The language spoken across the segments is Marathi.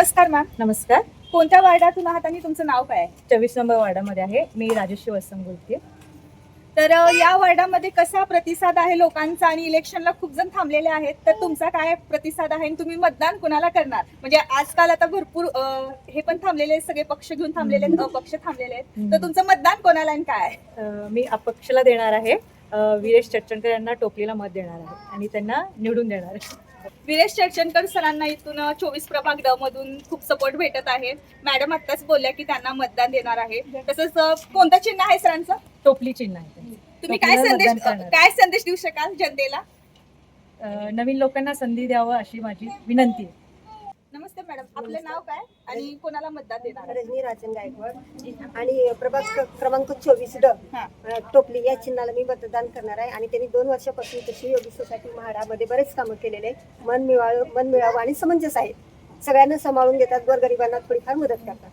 नमस्कार मॅम नमस्कार. कोणत्या वार्डातून आहात आणि तुमचं नाव काय आहे? चोवीस नंबर वार्डामध्ये आहे. मी राजश्री वसंत बोलते. तर अ, या वार्डामध्ये कसा प्रतिसाद आहे लोकांचा? आणि इलेक्शनला खूप जण थांबलेले आहेत. तर तुमचा काय प्रतिसाद आहे आणि तुम्ही मतदान कुणाला करणार? म्हणजे आजकाल आता भरपूर अ, हे पण थांबलेले आहेत, सगळे पक्ष घेऊन थांबलेले आहेत अपक्ष थांबलेले आहेत. तर तुमचं मतदान कोणाला आणि काय आहे? अं, मी अपक्षला देणार आहे. वीरेश चटचणकर यांना टोपलीला मत देणार आहे आणि त्यांना निवडून देणार आहे. विरेश चर्चनकर सरांना इथून चोवीस प्रभाग ड मधून खूप सपोर्ट भेटत आहे. मॅडम आत्ताच बोलल्या की त्यांना मतदान देणार आहे. तसंच कोणतं चिन्ह आहे सरांचं? टोपली चिन्ह आहे. तुम्ही काय संदेश. काय संदेश देऊ शकाल जनतेला? नवीन लोकांना संधी द्यावं अशी माझी विनंती आहे. नमस्ते मॅडम. आपलं नाव काय आणि कोणाला मतदान देणार? रजनी राजन गायकवाड आणि प्रभाग क्रमांक चोवीस ड हा. टोपली या चिन्हाला मी मतदान करणार आहे. आणि त्यांनी दोन वर्षापासून तशी योगी सोसायटी म्हाडामध्ये बरेच कामं केलेले आहे मन मिळावं मन मिळावं आणि समंजस आहे. सगळ्यांना सांभाळून घेतात गोरगरिबांना थोडीफार मदत करतात.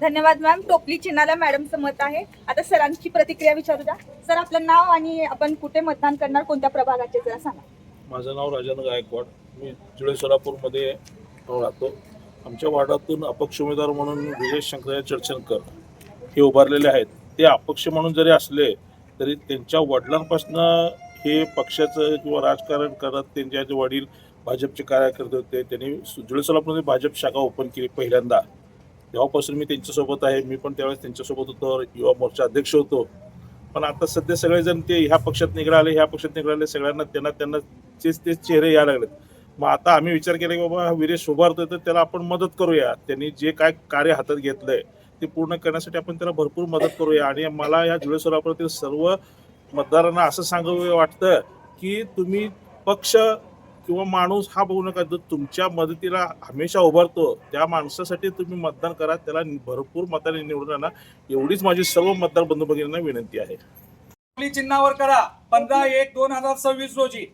धन्यवाद मॅम. टोपली चिन्हाला मॅडमचं मत आहे. आता सरांची प्रतिक्रिया विचारू द्या. सर आपलं नाव आणि आपण कुठे मतदान करणार? कोणत्या प्रभागाचे जरा सांगा. माझं नाव राजन गायकवाड. मी जुळे सोलापूरमध्ये राहतो. आमच्या वार्डातून अपक्ष उमेदवार म्हणून विजय शंकरराय चर्चनकर हे उभारलेले आहेत. ते अपक्ष म्हणून जरी असले तरी त्यांच्या वडिलांपासून हे पक्षाचं किंवा राजकारण करत त्यांचे जे वडील भाजपचे कार्यकर्ते होते त्यांनी सु- जुळे सोलापूरमध्ये भाजप शाखा ओपन केली पहिल्यांदा. तेव्हापासून मी त्यांच्यासोबत आहे. मी पण त्यावेळेस त्यांच्यासोबत होतो. युवा मोर्चा अध्यक्ष होतो. पण आता सध्या सगळेजण ते ह्या पक्षात निघाले ह्या पक्षात निघाले सगळ्यांना त्यांना त्यांना तेच तेच चेहरे यायला लागलेत. मग आता आम्ही विचार केला की बाबा हा वीरेश उभारतोय तर त्याला आपण मदत करूया. त्यांनी जे काय कार्य हातात घेतलंय ते पूर्ण करण्यासाठी आपण त्याला भरपूर मदत करूया. आणि मला या जुळे सर्व मतदारांना असं सांगावं वाटतं की तुम्ही पक्ष किंवा माणूस हा बघू नका जो तुमच्या मदतीला हमेशा उभारतो त्या माणसासाठी तुम्ही मतदान करा. त्याला भरपूर मताने निवडून आणा. एवढीच माझी सर्व मतदार बंधू भगिनींना विनंती आहे. आपली चिन्हावर करा. पंधरा एक दोन हजार सव्वीस रोजी.